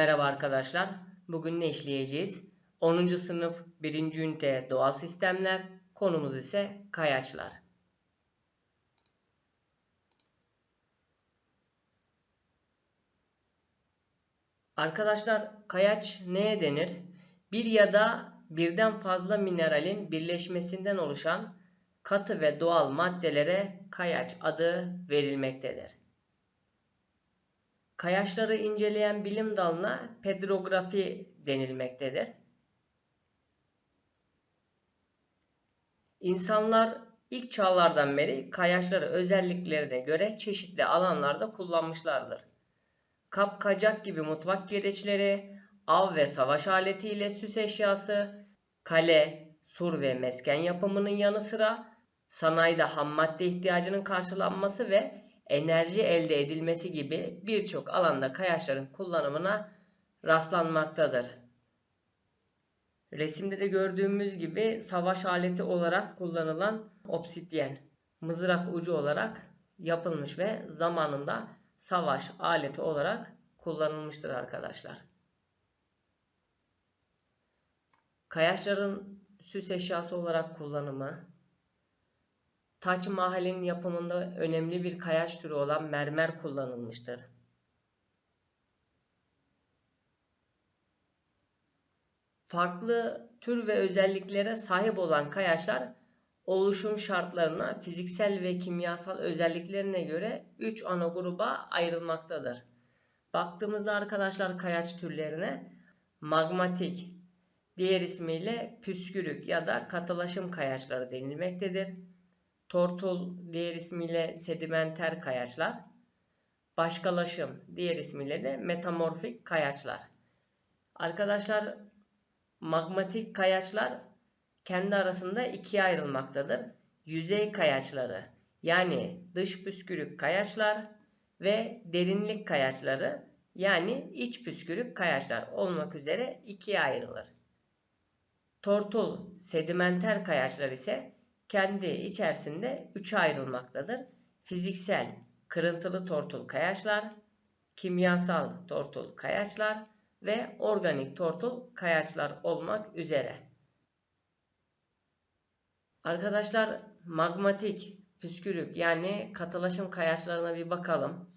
Merhaba arkadaşlar. Bugün ne işleyeceğiz? 10. sınıf 1. ünite doğal sistemler. Konumuz ise kayaçlar. Arkadaşlar kayaç neye denir? Bir ya da birden fazla mineralin birleşmesinden oluşan katı ve doğal maddelere kayaç adı verilmektedir. Kayaçları inceleyen bilim dalına pedrografi denilmektedir. İnsanlar ilk çağlardan beri kayaçları özelliklerine göre çeşitli alanlarda kullanmışlardır. Kap kacak gibi mutfak gereçleri, av ve savaş aletiyle süs eşyası, kale, sur ve mesken yapımının yanı sıra sanayide ham madde ihtiyacının karşılanması ve enerji elde edilmesi gibi birçok alanda kayaçların kullanımına rastlanmaktadır. Resimde de gördüğümüz gibi savaş aleti olarak kullanılan obsidyen, mızrak ucu olarak yapılmış ve zamanında savaş aleti olarak kullanılmıştır arkadaşlar. Kayaçların süs eşyası olarak kullanımı, Taç Mahal'in yapımında önemli bir kayaç türü olan mermer kullanılmıştır. Farklı tür ve özelliklere sahip olan kayaçlar oluşum şartlarına, fiziksel ve kimyasal özelliklerine göre 3 ana gruba ayrılmaktadır. Baktığımızda arkadaşlar kayaç türlerine magmatik, diğer ismiyle püskürük ya da katılaşım kayaçları denilmektedir tortul diğer ismiyle sedimenter kayaçlar, başkalaşım diğer ismiyle de metamorfik kayaçlar. Arkadaşlar magmatik kayaçlar kendi arasında ikiye ayrılmaktadır. Yüzey kayaçları yani dış püskürük kayaçlar ve derinlik kayaçları yani iç püskürük kayaçlar olmak üzere ikiye ayrılır. Tortul sedimenter kayaçlar ise kendi içerisinde üçe ayrılmaktadır. Fiziksel kırıntılı tortul kayaçlar, kimyasal tortul kayaçlar ve organik tortul kayaçlar olmak üzere. Arkadaşlar magmatik püskürük yani katılaşım kayaçlarına bir bakalım.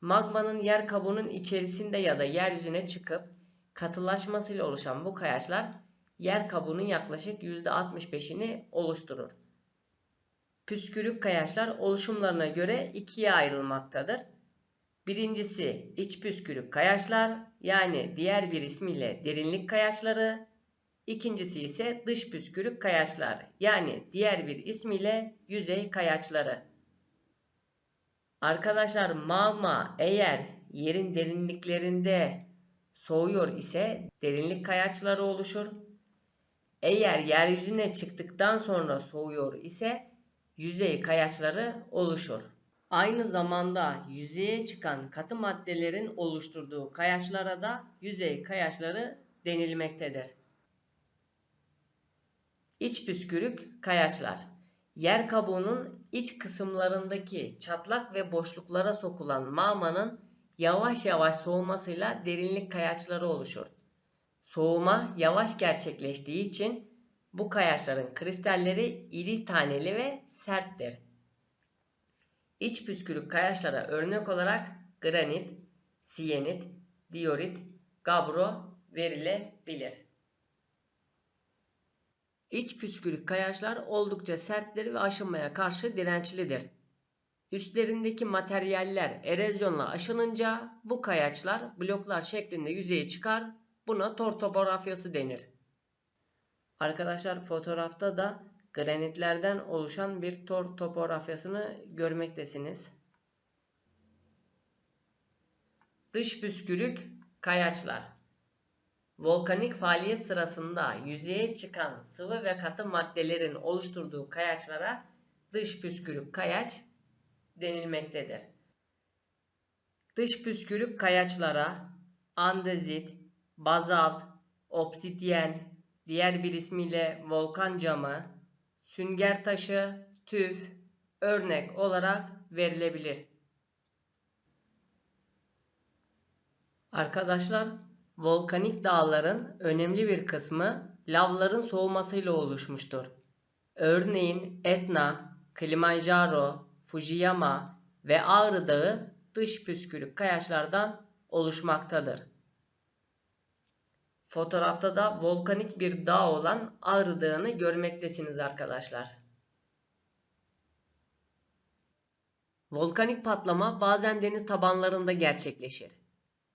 Magmanın yer kabuğunun içerisinde ya da yeryüzüne çıkıp katılaşmasıyla oluşan bu kayaçlar yer kabuğunun yaklaşık %65'ini oluşturur. Püskürük kayaçlar oluşumlarına göre ikiye ayrılmaktadır. Birincisi iç püskürük kayaçlar yani diğer bir ismiyle derinlik kayaçları. İkincisi ise dış püskürük kayaçlar yani diğer bir ismiyle yüzey kayaçları. Arkadaşlar magma eğer yerin derinliklerinde soğuyor ise derinlik kayaçları oluşur. Eğer yeryüzüne çıktıktan sonra soğuyor ise yüzey kayaçları oluşur. Aynı zamanda yüzeye çıkan katı maddelerin oluşturduğu kayaçlara da yüzey kayaçları denilmektedir. İç püskürük kayaçlar Yer kabuğunun iç kısımlarındaki çatlak ve boşluklara sokulan mağmanın yavaş yavaş soğumasıyla derinlik kayaçları oluşur. Soğuma yavaş gerçekleştiği için bu kayaçların kristalleri iri taneli ve serttir. İç püskürük kayaçlara örnek olarak granit, siyenit, diorit, gabro verilebilir. İç püskürük kayaçlar oldukça serttir ve aşınmaya karşı dirençlidir. Üstlerindeki materyaller erozyonla aşınınca bu kayaçlar bloklar şeklinde yüzeye çıkar Buna tor topografyası denir. Arkadaşlar fotoğrafta da granitlerden oluşan bir tor topografyasını görmektesiniz. Dış püskürük kayaçlar. Volkanik faaliyet sırasında yüzeye çıkan sıvı ve katı maddelerin oluşturduğu kayaçlara dış püskürük kayaç denilmektedir. Dış püskürük kayaçlara andezit, bazalt, obsidyen, diğer bir ismiyle volkan camı, sünger taşı, tüf, örnek olarak verilebilir. Arkadaşlar, volkanik dağların önemli bir kısmı lavların soğumasıyla oluşmuştur. Örneğin Etna, Kilimanjaro, Fujiyama ve Ağrı Dağı dış püskürük kayaçlardan oluşmaktadır. Fotoğrafta da volkanik bir dağ olan Ağrı Dağı'nı görmektesiniz arkadaşlar. Volkanik patlama bazen deniz tabanlarında gerçekleşir.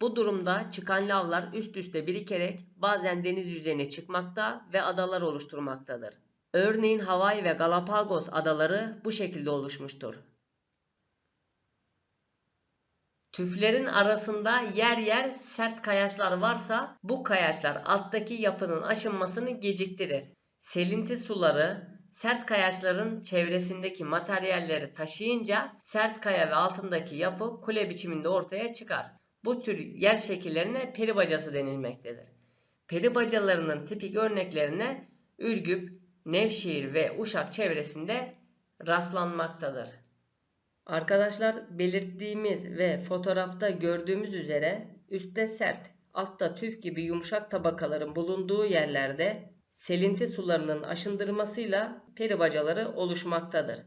Bu durumda çıkan lavlar üst üste birikerek bazen deniz yüzeyine çıkmakta ve adalar oluşturmaktadır. Örneğin Hawaii ve Galapagos adaları bu şekilde oluşmuştur. Tüflerin arasında yer yer sert kayaçlar varsa bu kayaçlar alttaki yapının aşınmasını geciktirir. Selinti suları sert kayaçların çevresindeki materyalleri taşıyınca sert kaya ve altındaki yapı kule biçiminde ortaya çıkar. Bu tür yer şekillerine peri bacası denilmektedir. Peri bacalarının tipik örneklerine Ürgüp, Nevşehir ve Uşak çevresinde rastlanmaktadır. Arkadaşlar belirttiğimiz ve fotoğrafta gördüğümüz üzere üstte sert, altta tüf gibi yumuşak tabakaların bulunduğu yerlerde selinti sularının aşındırmasıyla peri bacaları oluşmaktadır.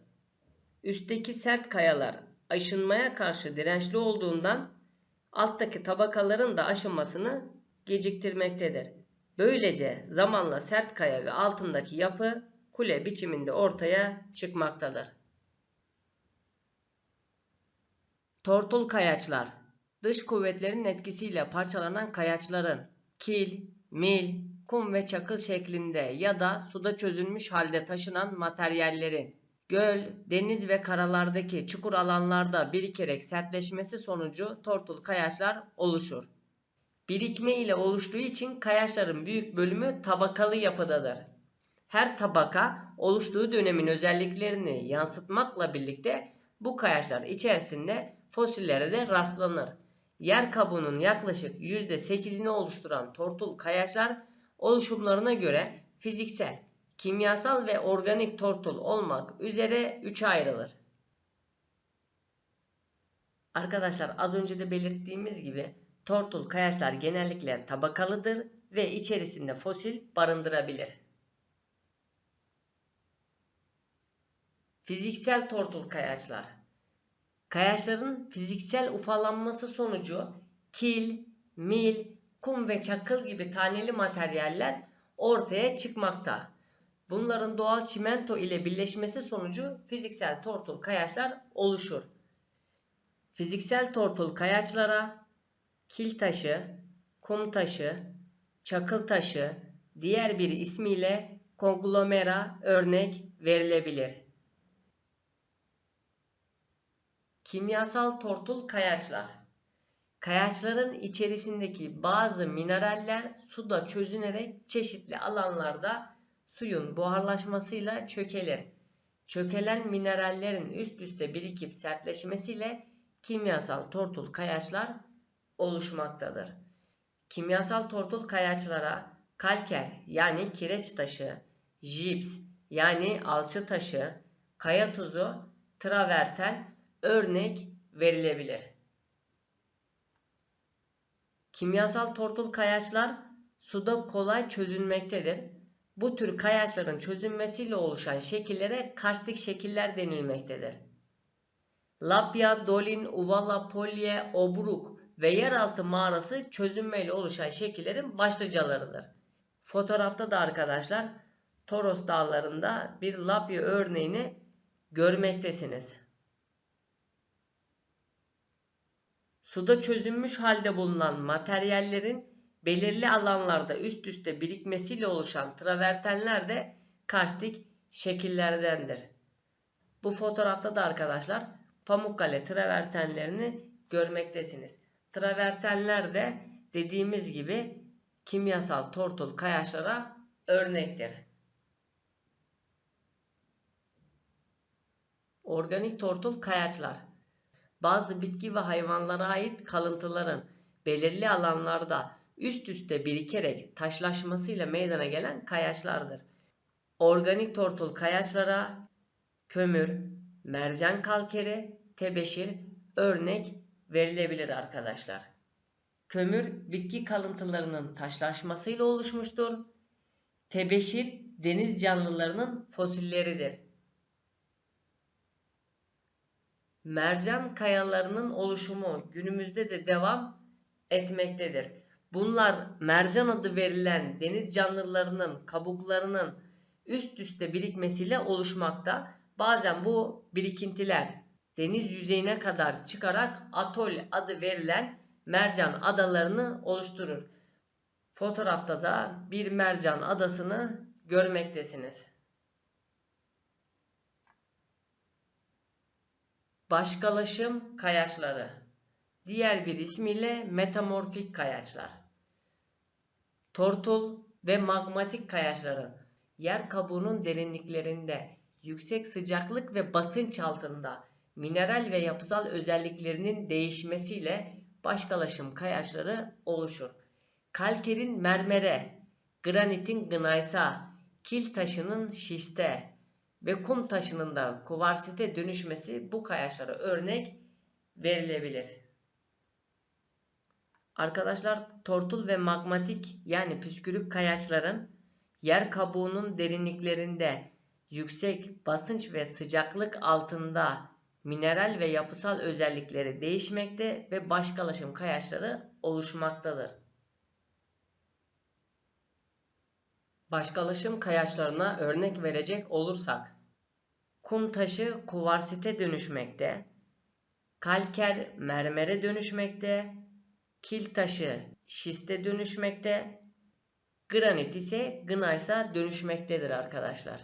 Üstteki sert kayalar aşınmaya karşı dirençli olduğundan alttaki tabakaların da aşınmasını geciktirmektedir. Böylece zamanla sert kaya ve altındaki yapı kule biçiminde ortaya çıkmaktadır. Tortul kayaçlar Dış kuvvetlerin etkisiyle parçalanan kayaçların kil, mil, kum ve çakıl şeklinde ya da suda çözülmüş halde taşınan materyallerin göl, deniz ve karalardaki çukur alanlarda birikerek sertleşmesi sonucu tortul kayaçlar oluşur. Birikme ile oluştuğu için kayaçların büyük bölümü tabakalı yapıdadır. Her tabaka oluştuğu dönemin özelliklerini yansıtmakla birlikte bu kayaçlar içerisinde fosillere de rastlanır. Yer kabuğunun yaklaşık %8'ini oluşturan tortul kayaçlar oluşumlarına göre fiziksel, kimyasal ve organik tortul olmak üzere üçe ayrılır. Arkadaşlar az önce de belirttiğimiz gibi tortul kayaçlar genellikle tabakalıdır ve içerisinde fosil barındırabilir. Fiziksel tortul kayaçlar Kayaçların fiziksel ufalanması sonucu kil, mil, kum ve çakıl gibi taneli materyaller ortaya çıkmakta. Bunların doğal çimento ile birleşmesi sonucu fiziksel tortul kayaçlar oluşur. Fiziksel tortul kayaçlara kil taşı, kum taşı, çakıl taşı, diğer bir ismiyle konglomera örnek verilebilir. Kimyasal tortul kayaçlar Kayaçların içerisindeki bazı mineraller suda çözünerek çeşitli alanlarda suyun buharlaşmasıyla çökelir. Çökelen minerallerin üst üste birikip sertleşmesiyle kimyasal tortul kayaçlar oluşmaktadır. Kimyasal tortul kayaçlara kalker yani kireç taşı, jips yani alçı taşı, kaya tuzu, traverten örnek verilebilir. Kimyasal tortul kayaçlar suda kolay çözülmektedir. Bu tür kayaçların çözünmesiyle oluşan şekillere karstik şekiller denilmektedir. Lapya, Dolin, Uvala, Polye, Obruk ve yeraltı mağarası çözünmeyle oluşan şekillerin başlıcalarıdır. Fotoğrafta da arkadaşlar Toros dağlarında bir lapya örneğini görmektesiniz. Suda çözünmüş halde bulunan materyallerin belirli alanlarda üst üste birikmesiyle oluşan travertenler de karstik şekillerdendir. Bu fotoğrafta da arkadaşlar Pamukkale travertenlerini görmektesiniz. Travertenler de dediğimiz gibi kimyasal tortul kayaçlara örnektir. Organik tortul kayaçlar bazı bitki ve hayvanlara ait kalıntıların belirli alanlarda üst üste birikerek taşlaşmasıyla meydana gelen kayaçlardır. Organik tortul kayaçlara kömür, mercan kalkeri, tebeşir örnek verilebilir arkadaşlar. kömür bitki kalıntılarının taşlaşmasıyla oluşmuştur. Tebeşir deniz canlılarının fosilleridir. Mercan kayalarının oluşumu günümüzde de devam etmektedir. Bunlar mercan adı verilen deniz canlılarının kabuklarının üst üste birikmesiyle oluşmakta. Bazen bu birikintiler deniz yüzeyine kadar çıkarak atol adı verilen mercan adalarını oluşturur. Fotoğrafta da bir mercan adasını görmektesiniz. Başkalaşım kayaçları. Diğer bir ismiyle metamorfik kayaçlar. Tortul ve magmatik kayaçların yer kabuğunun derinliklerinde yüksek sıcaklık ve basınç altında mineral ve yapısal özelliklerinin değişmesiyle başkalaşım kayaçları oluşur. Kalkerin mermere, granitin gnaysa, kil taşının şiste ve kum taşının da kuvarsite dönüşmesi bu kayaçlara örnek verilebilir. Arkadaşlar tortul ve magmatik yani püskürük kayaçların yer kabuğunun derinliklerinde yüksek basınç ve sıcaklık altında mineral ve yapısal özellikleri değişmekte ve başkalaşım kayaçları oluşmaktadır. Başkalaşım kayaçlarına örnek verecek olursak, kum taşı kuvarsite dönüşmekte, kalker mermere dönüşmekte, kil taşı şiste dönüşmekte, granit ise gnaysa dönüşmektedir arkadaşlar.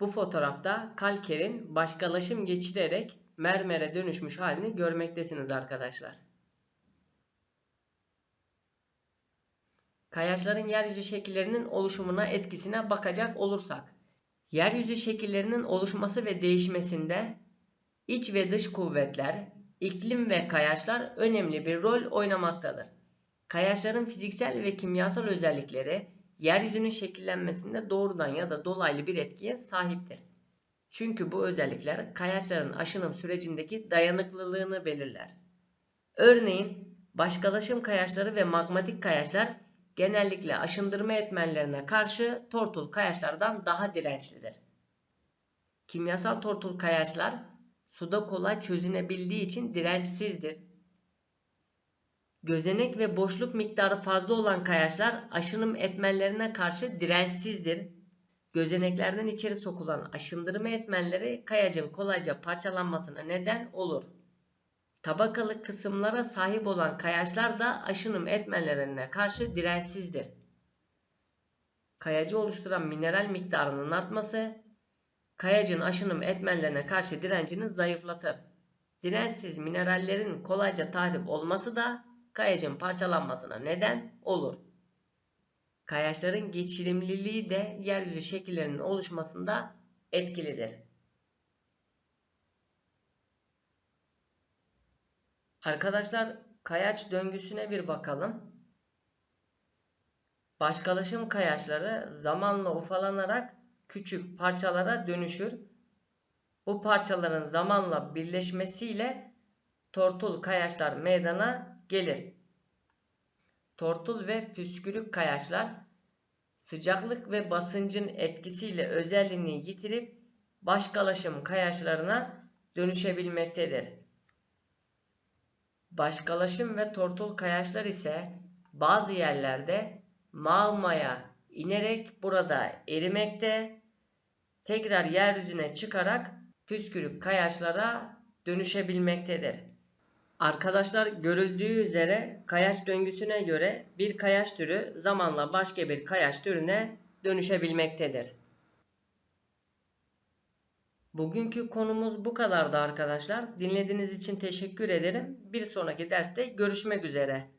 Bu fotoğrafta kalkerin başkalaşım geçirerek mermere dönüşmüş halini görmektesiniz arkadaşlar. Kayaçların yeryüzü şekillerinin oluşumuna etkisine bakacak olursak, yeryüzü şekillerinin oluşması ve değişmesinde iç ve dış kuvvetler, iklim ve kayaçlar önemli bir rol oynamaktadır. Kayaçların fiziksel ve kimyasal özellikleri yeryüzünün şekillenmesinde doğrudan ya da dolaylı bir etkiye sahiptir. Çünkü bu özellikler kayaçların aşınım sürecindeki dayanıklılığını belirler. Örneğin başkalaşım kayaçları ve magmatik kayaçlar genellikle aşındırma etmenlerine karşı tortul kayaçlardan daha dirençlidir. Kimyasal tortul kayaçlar suda kolay çözünebildiği için dirençsizdir. Gözenek ve boşluk miktarı fazla olan kayaçlar aşınım etmenlerine karşı dirençsizdir. Gözeneklerden içeri sokulan aşındırma etmenleri kayacın kolayca parçalanmasına neden olur. Tabakalı kısımlara sahip olan kayaçlar da aşınım etmenlerine karşı dirençsizdir. Kayacı oluşturan mineral miktarının artması, kayacın aşınım etmenlerine karşı direncini zayıflatır. Dirençsiz minerallerin kolayca tahrip olması da kayacın parçalanmasına neden olur. Kayaçların geçirimliliği de yeryüzü şekillerinin oluşmasında etkilidir. Arkadaşlar kayaç döngüsüne bir bakalım. Başkalaşım kayaçları zamanla ufalanarak küçük parçalara dönüşür. Bu parçaların zamanla birleşmesiyle tortul kayaçlar meydana gelir. Tortul ve püskürük kayaçlar sıcaklık ve basıncın etkisiyle özelliğini yitirip başkalaşım kayaçlarına dönüşebilmektedir. Başkalaşım ve tortul kayaçlar ise bazı yerlerde magmaya inerek burada erimekte, tekrar yeryüzüne çıkarak püskürük kayaçlara dönüşebilmektedir. Arkadaşlar görüldüğü üzere kayaç döngüsüne göre bir kayaç türü zamanla başka bir kayaç türüne dönüşebilmektedir. Bugünkü konumuz bu kadardı arkadaşlar. Dinlediğiniz için teşekkür ederim. Bir sonraki derste görüşmek üzere.